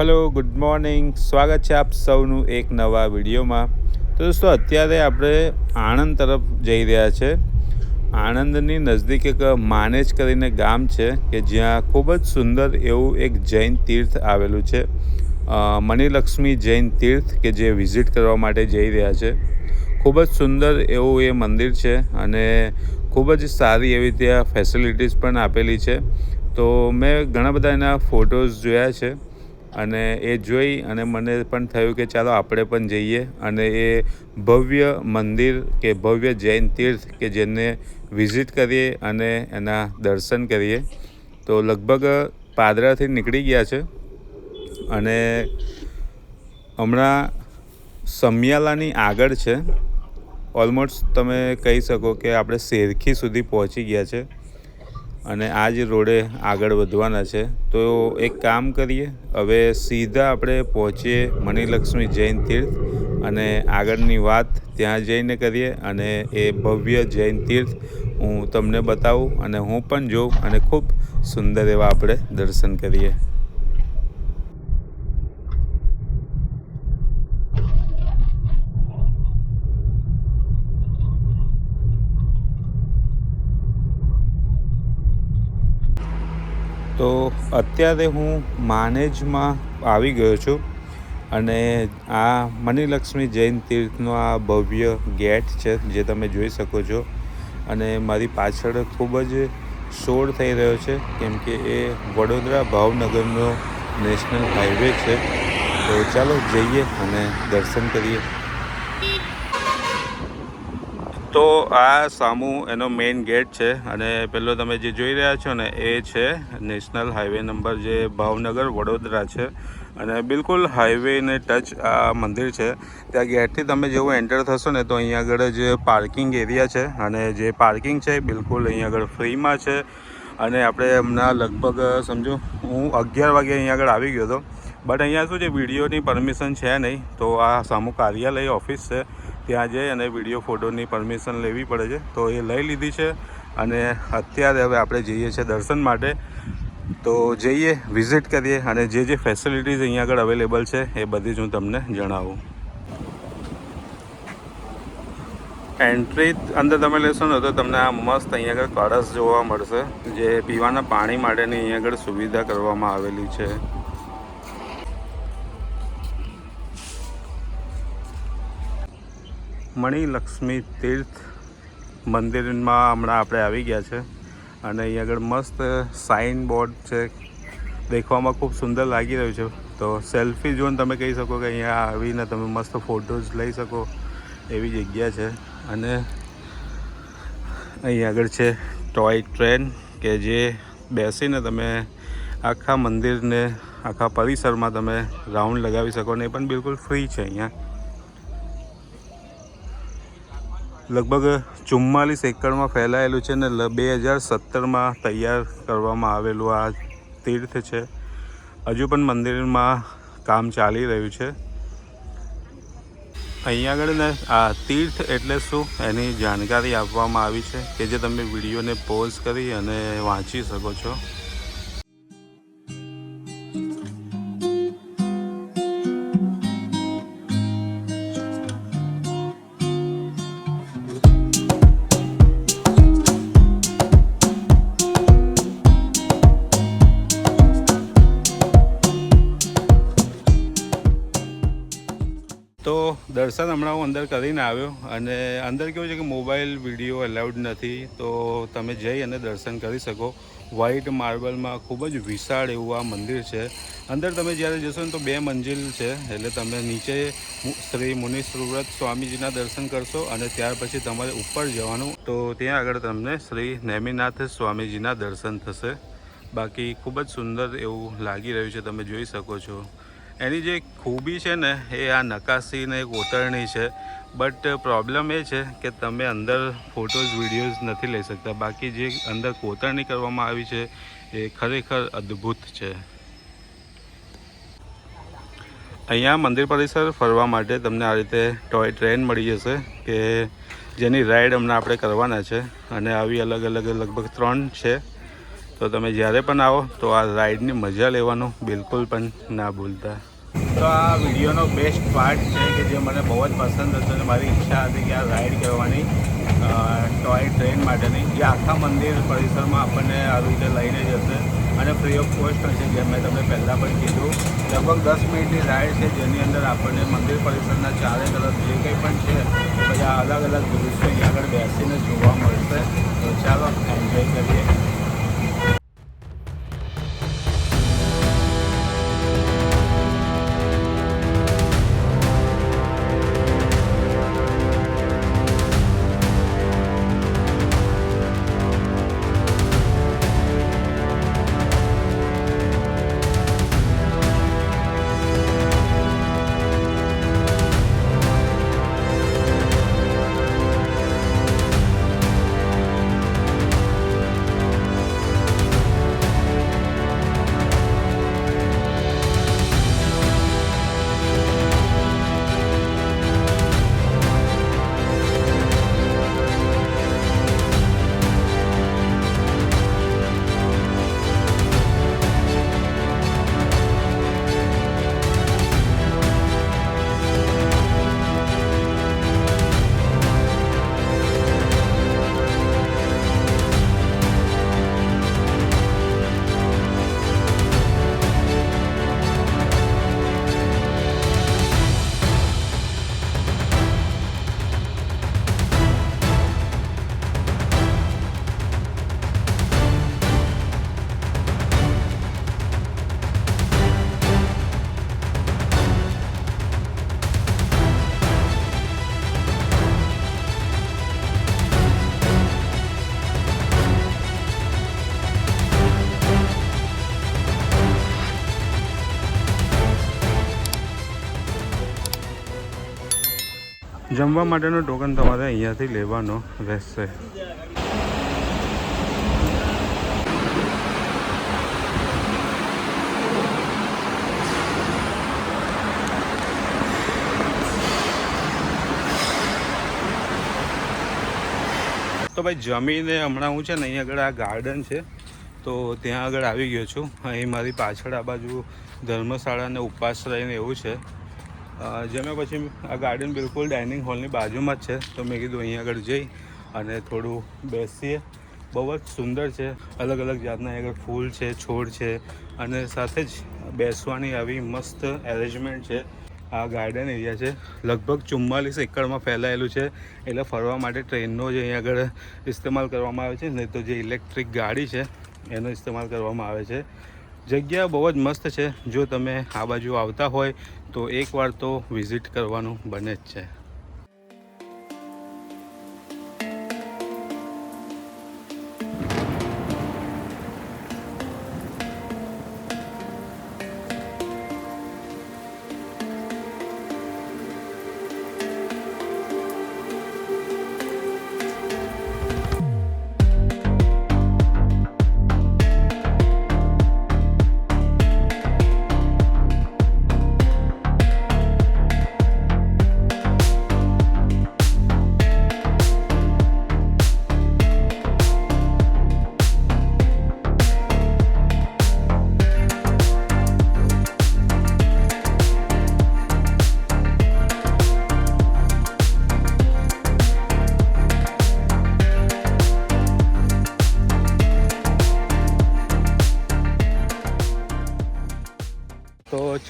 Hello good morning સ્વાગત છે આપ સૌનું એક નવા વિડીયોમાં. તો દોસ્તો, અત્યારે આપણે આણંદ તરફ જઈ રહ્યા છે. આણંદની નજદીક એક માનેજ કરીને ગામ છે કે જ્યાં ખૂબ જ સુંદર એવું એક જૈન તીર્થ આવેલું છે. મણિલક્ષ્મી જૈન તીર્થ કે જે વિઝિટ કરવા માટે જઈ રહ્યા છે. ખૂબ જ સુંદર એવું એ મંદિર છે અને ખૂબ જ સારી એવી ત્યાં ફેસિલિટીઝ પણ આપેલી છે. તો મેં ઘણા બધા એના ફોટોઝ જોયા છે. અને એ જોઈ અને મને પણ થયું કે ચાલો આપણે પણ જઈએ અને એ ભવ્ય મંદિર કે ભવ્ય જૈન તીર્થ કે જેને વિઝિટ કરીએ અને એના દર્શન કરીએ. તો લગભગ પાદરાથી નીકળી ગયા છે અને હમણાં સમિયાલાની આગળ છે. ઓલમોસ્ટ તમે કહી શકો કે આપણે શેરખી સુધી પહોંચી ગયા છે. અને આ જ રોડે આગળ વધવાના છે. તો એક કામ કરીએ. હવે સીધા આપણે પહોંચીએ મણિલક્ષ્મી જૈન તીર્થ અને આગળની વાત ત્યાં જઈને કરીએ અને એ ભવ્ય જૈન તીર્થ હું તમને બતાવું અને હું પણ જોઉં અને ખૂબ સુંદર એવા આપણે દર્શન કરીએ. તો અત્યારે હું માનેજમાં આવી ગયો છું અને આ મણિલક્ષ્મી જૈન તીર્થનો આ ભવ્ય ગેટ છે, જે તમે જોઈ શકો છો. અને મારી પાછળ ખૂબ જ શોર થઈ રહ્યો છે, કેમ કે એ વડોદરા ભાવનગરનો નેશનલ હાઈવે છે. તો ચાલો જઈએ અને દર્શન કરીએ. તો આ સામું એનો મેઇન ગેટ છે અને પેલો તમે જે જોઈ રહ્યા છો ને, એ છે નેશનલ હાઈવે નંબર જે ભાવનગર, વડોદરા છે. અને બિલકુલ હાઈવેને ટચ આ મંદિર છે. ત્યાં ગેટથી તમે જેવું એન્ટર થશો ને, તો અહીંયા આગળ જે પાર્કિંગ એરિયા છે. અને જે પાર્કિંગ છે બિલકુલ અહીંયા આગળ ફ્રીમાં છે. અને આપણે હમણાં લગભગ, સમજો, હું અગિયાર વાગે અહીંયા આગળ આવી ગયો હતો. બટ અહીંયા શું છે વિડીયોની પરમિશન છે નહીં. તો આ સામુ કાર્યાલય ઓફિસ છે. ત્યાં જઈ અને વીડિયો ફોટોની પરમિશન લેવી પડે છે. તો એ લઈ લીધી છે અને અત્યારે હવે આપણે જઈએ છીએ દર્શન માટે. તો જઈએ વિઝિટ કરીએ અને જે જે ફેસિલિટીઝ અહીંયા આગળ અવેલેબલ છે એ બધી જ હું તમને જણાવું. એન્ટ્રી અંદર તમે લેશો ને તો તમને આ મસ્ત અહીંયા આગળ કળશ જોવા મળશે, જે પીવાના પાણી માટેની અહીંયા આગળ સુવિધા કરવામાં આવેલી છે. મણિલક્ષ્મી તીર્થ મંદિરમાં હમણાં આપણે આવી ગયા છે. અને અહીં આગળ મસ્ત સાઇન બોર્ડ છે. દેખવામાં ખૂબ સુંદર લાગી રહ્યું છે. તો સેલ્ફી જોન તમે કહી શકો કે અહીંયા આવીને તમે મસ્ત ફોટોઝ લઈ શકો એવી જગ્યા છે. અને અહીં આગળ છે ટોય ટ્રેન કે જે બેસીને તમે આખા મંદિરને, આખા પરિસરમાં તમે રાઉન્ડ લગાવી શકો ને એ પણ બિલકુલ ફ્રી છે અહીંયા. લગભગ ચુમ્માલીસ એકરમાં ફેલાયેલું છે ને બે હજાર સત્તરમાં તૈયાર કરવામાં આવેલું આ તીર્થ છે. હજુ પણ મંદિરમાં કામ ચાલી રહ્યું છે. અહીંયા આગળ ને આ તીર્થ એટલે શું એની જાણકારી આપવામાં આવી છે કે જે તમે વિડીયોને પોઝ કરી અને વાંચી શકો છો. તો દર્શન હમણાં હું અંદર કરીને આવ્યો અને અંદર કેવું છે કે મોબાઈલ વીડિયો એલાઉડ નથી, તો તમે જઈ અને દર્શન કરી શકો. વ્હાઇટ માર્બલમાં ખૂબ જ વિશાળ એવું આ મંદિર છે. અંદર તમે જ્યારે જશો ને તો બે મંજિલ છે, એટલે તમે નીચે શ્રી મુનિશ્રુવ્રત સ્વામીજીના દર્શન કરશો અને ત્યાર પછી તમારે ઉપર જવાનું. તો ત્યાં આગળ તમને શ્રી નેમિનાથ સ્વામીજીના દર્શન થશે. બાકી ખૂબ જ સુંદર એવું લાગી રહ્યું છે, તમે જોઈ શકો છો. એની જે ખૂબી છે ને, એ આ નકાશી ને કોતરણી છે. બટ પ્રોબ્લેમ એ છે કે તમે અંદર ફોટોઝ વિડીયોઝ નથી લઈ શકતા. બાકી જે અંદર કોતરણી કરવામાં આવી છે, એ ખરેખર અદ્ભુત છે. અહીંયા મંદિર પરિસર ફરવા માટે તમને આ રીતે ટોય ટ્રેન મળી જશે કે જેની રાઈડ હમણાં આપણે કરવાના છે. અને આવી અલગ અલગ લગભગ ત્રણ છે. તો તમે જ્યારે પણ આવો તો આ રાઈડની મજા લેવાનું બિલકુલ પણ ના ભૂલતા. તો આ વિડીયોનો બેસ્ટ પાર્ટ છે કે જે મને બહુ જ પસંદ હતો અને મારી ઈચ્છા હતી કે આ રાઈડ કરવાની ટોય ટ્રેન માટેની. જે આખા મંદિર પરિસરમાં આપણને આવી રીતે લઈને જશે. અને ફ્રી ઓફ કોસ્ટ હશે જેમ મેં તમને પહેલાં પણ કીધું. લગભગ દસ મિનિટની રાઈડ છે, જેની અંદર આપણને મંદિર પરિસરના ચારે તરફ જે કંઈ પણ છે બધા અલગ અલગ દૃશ્યો અહીંયા આગળ બેસીને જોવા મળશે. તો ચાલો એન્જોય કરીએ. જમવા માટેનો ટોકન તમારે અહીંયાથી લેવાનો રહેશે. તો ભાઈ જમીને હમણાં હું છે ને અહીં આગળ આ ગાર્ડન છે, તો ત્યાં આગળ આવી ગયો છું. અહીં મારી પાછળ આ બાજુ ધર્મશાળા અને ઉપાશ્રય ને એવું છે. જમ્યા પછી આ ગાર્ડન બિલકુલ ડાઇનિંગ હોલની બાજુમાં જ છે. તો મેં કીધું અહીં આગળ જઈ અને થોડું બેસીએ. બહુ જ સુંદર છે. અલગ અલગ જાતના આગળ ફૂલ છે, છોડ છે અને સાથે જ બેસવાની આવી મસ્ત એરેન્જમેન્ટ છે. આ ગાર્ડન એરિયા છે. લગભગ ચુમ્માલીસ એકડમાં ફેલાયેલું છે. એટલે ફરવા માટે ટ્રેનનો જે અહીં આગળ ઇસ્તેમાલ કરવામાં આવે છે. નહીં તો જે ઇલેક્ટ્રિક ગાડી છે, એનો ઇસ્તેમાલ કરવામાં આવે છે. જગ્યા બહુ જ મસ્ત છે. જો તમે આ બાજુ આવતા હોય તો એકવાર તો વિઝિટ કરવાનું બને જ છે.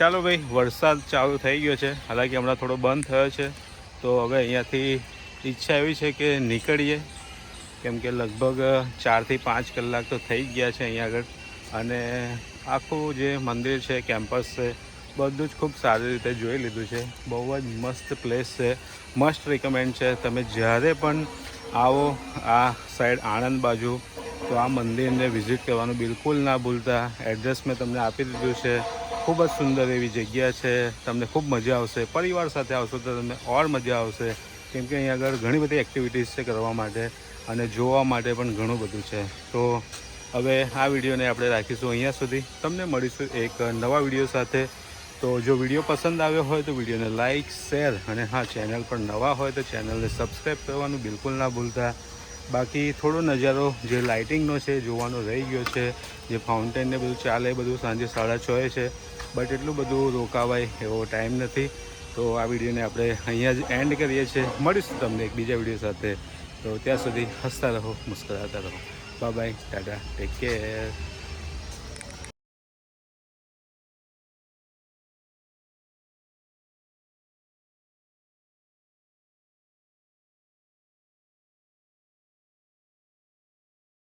ચાલો ભાઈ, વરસાદ ચાલુ થઈ ગયો છે. હાલાકી હમણાં થોડો બંધ થયો છે. તો હવે અહીંયાથી ઈચ્છા એવી છે કે નીકળીએ. કેમ કે લગભગ ચારથી પાંચ કલાક તો થઈ ગયા છે અહીંયા આગળ. અને આખું જે મંદિર છે, કેમ્પસ છે, બધું જ ખૂબ સારી રીતે જોઈ લીધું છે. બહુ જ મસ્ત પ્લેસ છે. મસ્ટ રિકમેન્ડ છે. તમે જ્યારે પણ આવો આ સાઈડ આણંદ બાજુ, તો આ મંદિરને વિઝિટ કરવાનું બિલકુલ ના ભૂલતા. એડ્રેસ મેં તમને આપી દીધું છે. ખૂબ જ સુંદર એવી જગ્યા છે. તમને ખૂબ મજા આવશે. પરિવાર સાથે આવશો તો તમને ઓર મજા આવશે. કેમ કે અહીંયા આગળ ઘણી બધી એક્ટિવિટીઝ છે કરવા માટે અને જોવા માટે પણ ઘણું બધું છે. તો હવે આ વિડીયોને આપણે રાખીશું અહીંયા સુધી. તમને મળીશું એક નવા વીડિયો સાથે. તો જો વીડિયો પસંદ આવ્યો હોય તો વિડીયોને લાઇક શેર અને હા, ચેનલ પર નવા હોય તો ચેનલને સબસ્ક્રાઈબ કરવાનું બિલકુલ ના ભૂલતા. બાકી થોડો નજારો જે લાઇટિંગનો છે, જોવાનો રહી ગયો છે, જે ફાઉન્ટેન ને બધું ચાલે, બધું સાંજે સાડા છએ છે બટ એટલું બધું રોકાવાય એવો ટાઈમ નથી. તો આ વિડીયોને આપણે અહીંયા જ એન્ડ કરીએ છીએ. મળીશું તમને એક બીજા વીડિયો સાથે. તો ત્યાં સુધી હસતા રહો, મુસ્કરાતા રહો. Bye bye tata take care